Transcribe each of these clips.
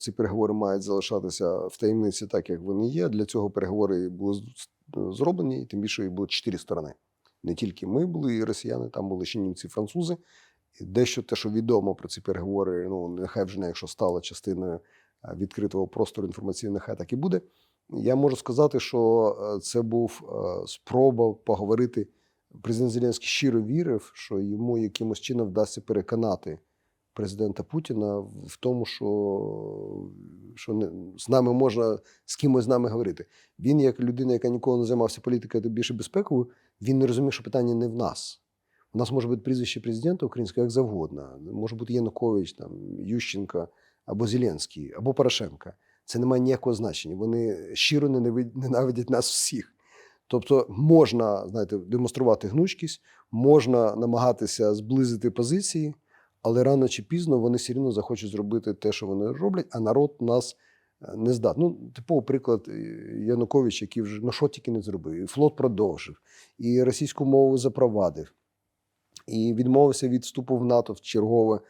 Ці переговори мають залишатися в таємниці, так як вони є. Для цього переговори були зроблені, і тим більше було чотири сторони. Не тільки ми були, і росіяни, там були ще німці, французи. І дещо те, що відомо про ці переговори, ну нехай вже не якщо стало частиною відкритого простору інформаційного, нехай так і буде. Я можу сказати, що е, це був е, спроба поговорити. Президент Зеленський щиро вірив, що йому якимось чином вдасться переконати президента Путіна в тому, що, що не, з нами можна з кимось з нами говорити. Він, як людина, яка ніколи не займався політикою, то більше безпековою, він не розумів, що питання не в нас. У нас може бути прізвище президента українського як завгодно. Може бути Янукович, там, Ющенко, або Зеленський, або Порошенко. Це не має ніякого значення. Вони щиро ненавидять нас всіх. Тобто можна знаєте, демонструвати гнучкість, можна намагатися зблизити позиції, але рано чи пізно вони все одно захочуть зробити те, що вони роблять, а народ нас е, не здат. Ну, типовий приклад е, Янукович, який вже ну що тільки не зробив, і флот продовжив, і російську мову запровадив, і відмовився від вступу в НАТО в чергове,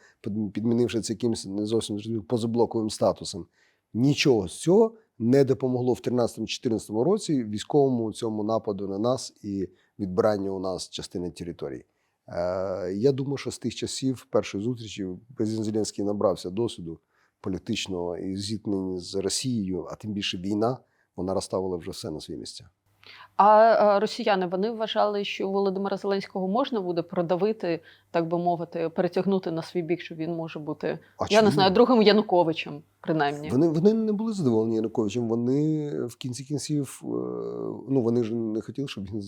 підмінивши це якимось не зовсім позаблоковим статусом. Нічого з цього не допомогло в 13-14 році військовому цьому нападу на нас і відбиранню у нас частини території. Е, я думаю, що з тих часів першої зустрічі президент Зеленський набрався досвіду політичного і зіткнень з Росією, а тим більше війна, вона розставила вже все на свої місця. А е, росіяни вони вважали, що Володимира Зеленського можна буде продавити, так би мовити, перетягнути на свій бік, що він може бути, А я не знаю, другим Януковичем, принаймні. Вони, вони не були задоволені Януковичем. Вони в кінці кінців, е, ну вони ж не хотіли, щоб він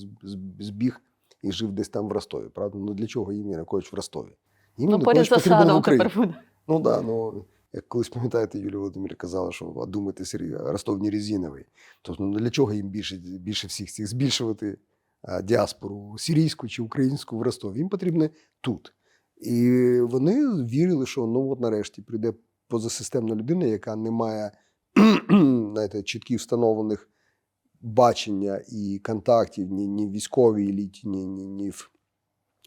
збіг і жив десь там в Ростові. Правда? Ну для чого їм Янукович в Ростові? Їм Ну, поряд в тепер буде. Ну да, ну як колись пам'ятаєте, Юлія Володимирівна казала, що думайте, Сергій, Ростов не резиновий. Тобто, ну для чого їм більше, більше всіх цих збільшувати а, діаспору сирійську чи українську в Ростові? Їм потрібно тут. І вони вірили, що ну от нарешті прийде позасистемна людина, яка не має знаєте, чітких встановлених бачення і контактів ні, ні в військовій еліті, ні, ні, ні в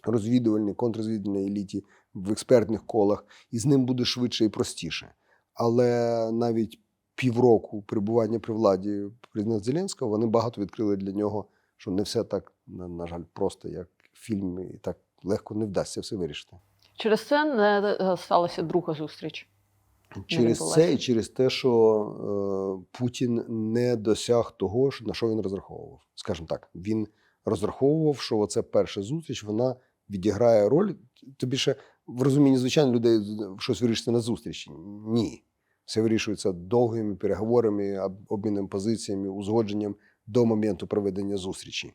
розвідувальній, контррозвідувальній еліті, в експертних колах, і з ним буде швидше і простіше. Але навіть півроку перебування при владі президента Зеленського вони багато відкрили для нього, що не все так, на, на жаль, просто як в фільмі, і так легко не вдасться все вирішити. Через це не е, сталася друга зустріч. Через це і через те, що е, Путін не досяг того, на що він розраховував. Скажімо так, він розраховував, що оце перша зустріч вона відіграє роль. Тобі ще в розумінні звичайно людей щось вирішиться на зустрічі. Ні. Все вирішується довгими переговорами, об- обміном позиціями, узгодженням до моменту проведення зустрічі.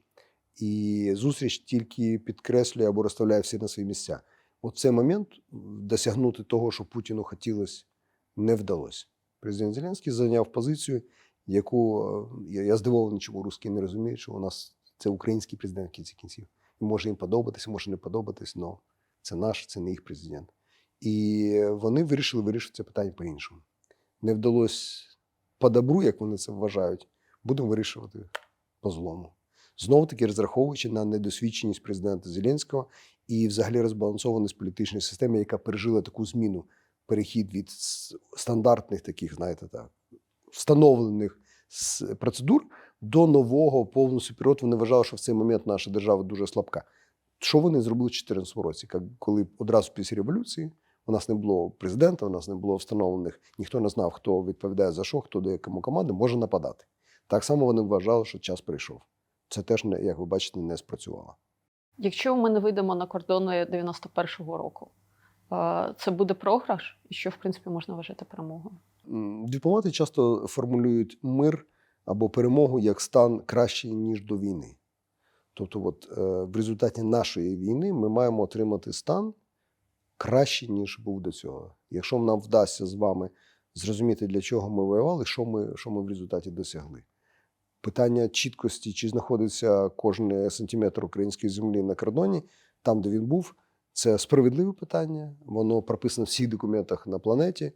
І зустріч тільки підкреслює або розставляє всі на свої місця. От цей момент досягнути того, що Путіну хотілося, не вдалося. Президент Зеленський зайняв позицію, яку е, я, здивований, чому русські не розуміють, що у нас це український президент в кінці кінців. Може їм подобатися, може не подобатись, але це наш, це не їх президент. І вони вирішили вирішити це питання по-іншому. Не вдалося по добру, як вони це вважають, будемо вирішувати по злому. Знову таки розраховуючи на недосвідченість президента Зеленського і взагалі розбалансованість політичної системи, яка пережила таку зміну, перехід від стандартних таких, знаєте, так, встановлених процедур до нового повністю періоду. Вони вважали, що в цей момент наша держава дуже слабка. Що вони зробили в 2014 році, коли одразу після революції у нас не було президента, у нас не було встановлених, ніхто не знав, хто відповідає за що, хто до якому команди може нападати. Так само вони вважали, що час прийшов. Це теж, не- як ви бачите, не спрацювало. Якщо ми не вийдемо на кордони 91-го року, це буде програш, і що в принципі можна вважати перемогою. Дипломати часто формулюють мир або перемогу як стан кращий, ніж до війни. Тобто, от, е, в результаті нашої війни ми маємо отримати стан кращий, ніж був до цього. Якщо нам вдасться з вами зрозуміти, для чого ми воювали, що ми, що ми в результаті досягли. Питання чіткості, чи знаходиться кожен сантиметр української землі на кордоні, там, де він був, це справедливе питання. Воно прописано в всіх документах на планеті.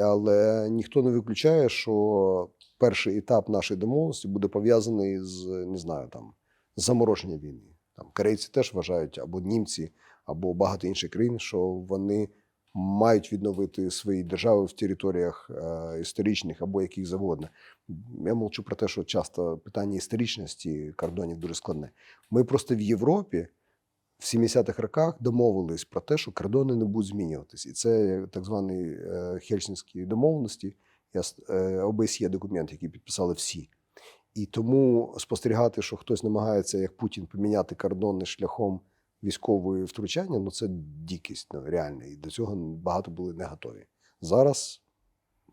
Але ніхто не виключає, що перший етап нашої домовленості буде пов'язаний з не знаю там з замороженням війни. Там корейці теж вважають, або німці, або багато інших країн, що вони мають відновити свої держави в територіях е, історичних або яких завгодно. Я мовчу про те, що часто питання історичності кордонів дуже складне. Ми просто в Європі в 70-х роках домовились про те, що кордони не будуть змінюватись. І це так звані е, Хельсінські домовленості, е, ОБСЄ документ, який підписали всі. І тому спостерігати, що хтось намагається, як Путін, поміняти кордони шляхом військової втручання, ну це дикість ну, реальна. І до цього багато були не готові. Зараз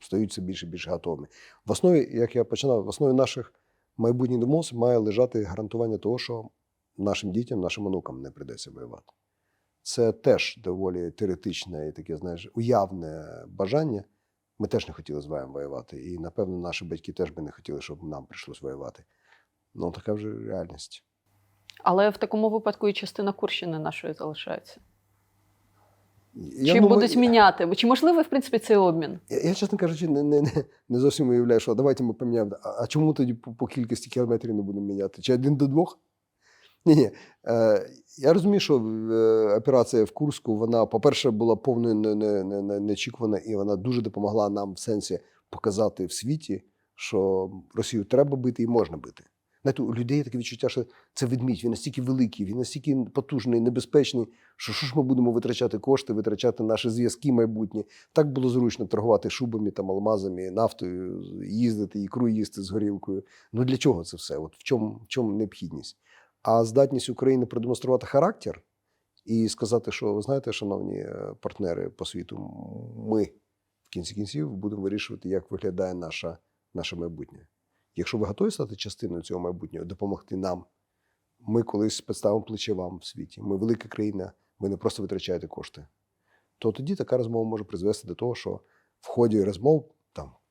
стають все більше і більше готовими. В основі, як я починав, в основі наших майбутніх домовленостей має лежати гарантування того, що нашим дітям, нашим онукам не прийдеться воювати. Це теж доволі теоретичне і таке, знаєш, уявне бажання. Ми теж не хотіли з вами воювати. І, напевно, наші батьки теж би не хотіли, щоб нам прийшлось воювати. Ну, така вже реальність. Але в такому випадку і частина Курщини нашої залишається. Я Чи думаю- будуть міняти? Чи можливий, в принципі, цей обмін? Я, я чесно кажучи, не, не, не, не зовсім уявляю, що давайте ми поміняємо. А, а чому тоді по, по кількості кілометрів не будемо міняти? Чи один до двох? Ні, ні. Е, я розумію, що е, операція в Курську, вона, по-перше, була повною не, не, не, не, неочікувана, і вона дуже допомогла нам в сенсі показати в світі, що Росію треба бити і можна бити. Знаєте, у людей таке відчуття, що це ведмідь, він настільки великий, він настільки потужний, небезпечний, що що ж ми будемо витрачати кошти, витрачати наші зв'язки майбутні. Так було зручно торгувати шубами, там, алмазами, нафтою, їздити, ікру їсти з горілкою. Ну для чого це все? От в чому, в чому необхідність? А здатність України продемонструвати характер і сказати, що ви знаєте, шановні е, партнери по світу, ми в кінці кінців будемо вирішувати, як виглядає наша, наше майбутнє. Якщо ви готові стати частиною цього майбутнього, допомогти нам, ми колись підставимо плече вам в світі. Ми велика країна, ви не просто витрачаєте кошти. То тоді така розмова може призвести до того, що в ході розмов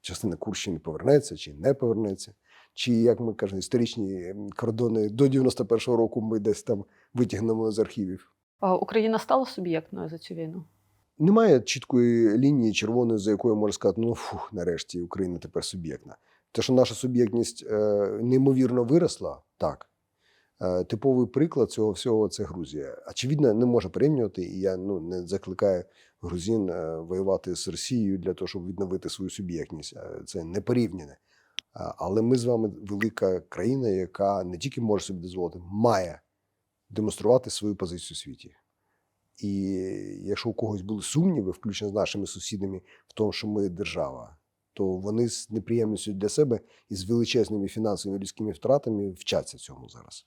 частина Курщини повернеться чи не повернеться. Чи, як ми кажемо, історичні кордони до 91-го року ми десь там витягнемо з архівів. А Україна стала суб'єктною за цю війну? Немає чіткої лінії червоної, за якою можна сказати, ну фух, нарешті Україна тепер суб'єктна. Те, що наша суб'єктність е, неймовірно виросла, так. Е, типовий приклад цього всього це Грузія. Очевидно, не може порівнювати, і я ну, не закликаю грузин е, воювати з Росією для того, щоб відновити свою суб'єктність. Е, Це не порівняне. Е, Але ми з вами велика країна, яка не тільки може собі дозволити, має демонструвати свою позицію у світі. І якщо у когось були сумніви, включно з нашими сусідами, в тому, що ми держава, то вони з неприємністю для себе і з величезними фінансовими людськими втратами вчаться цьому зараз.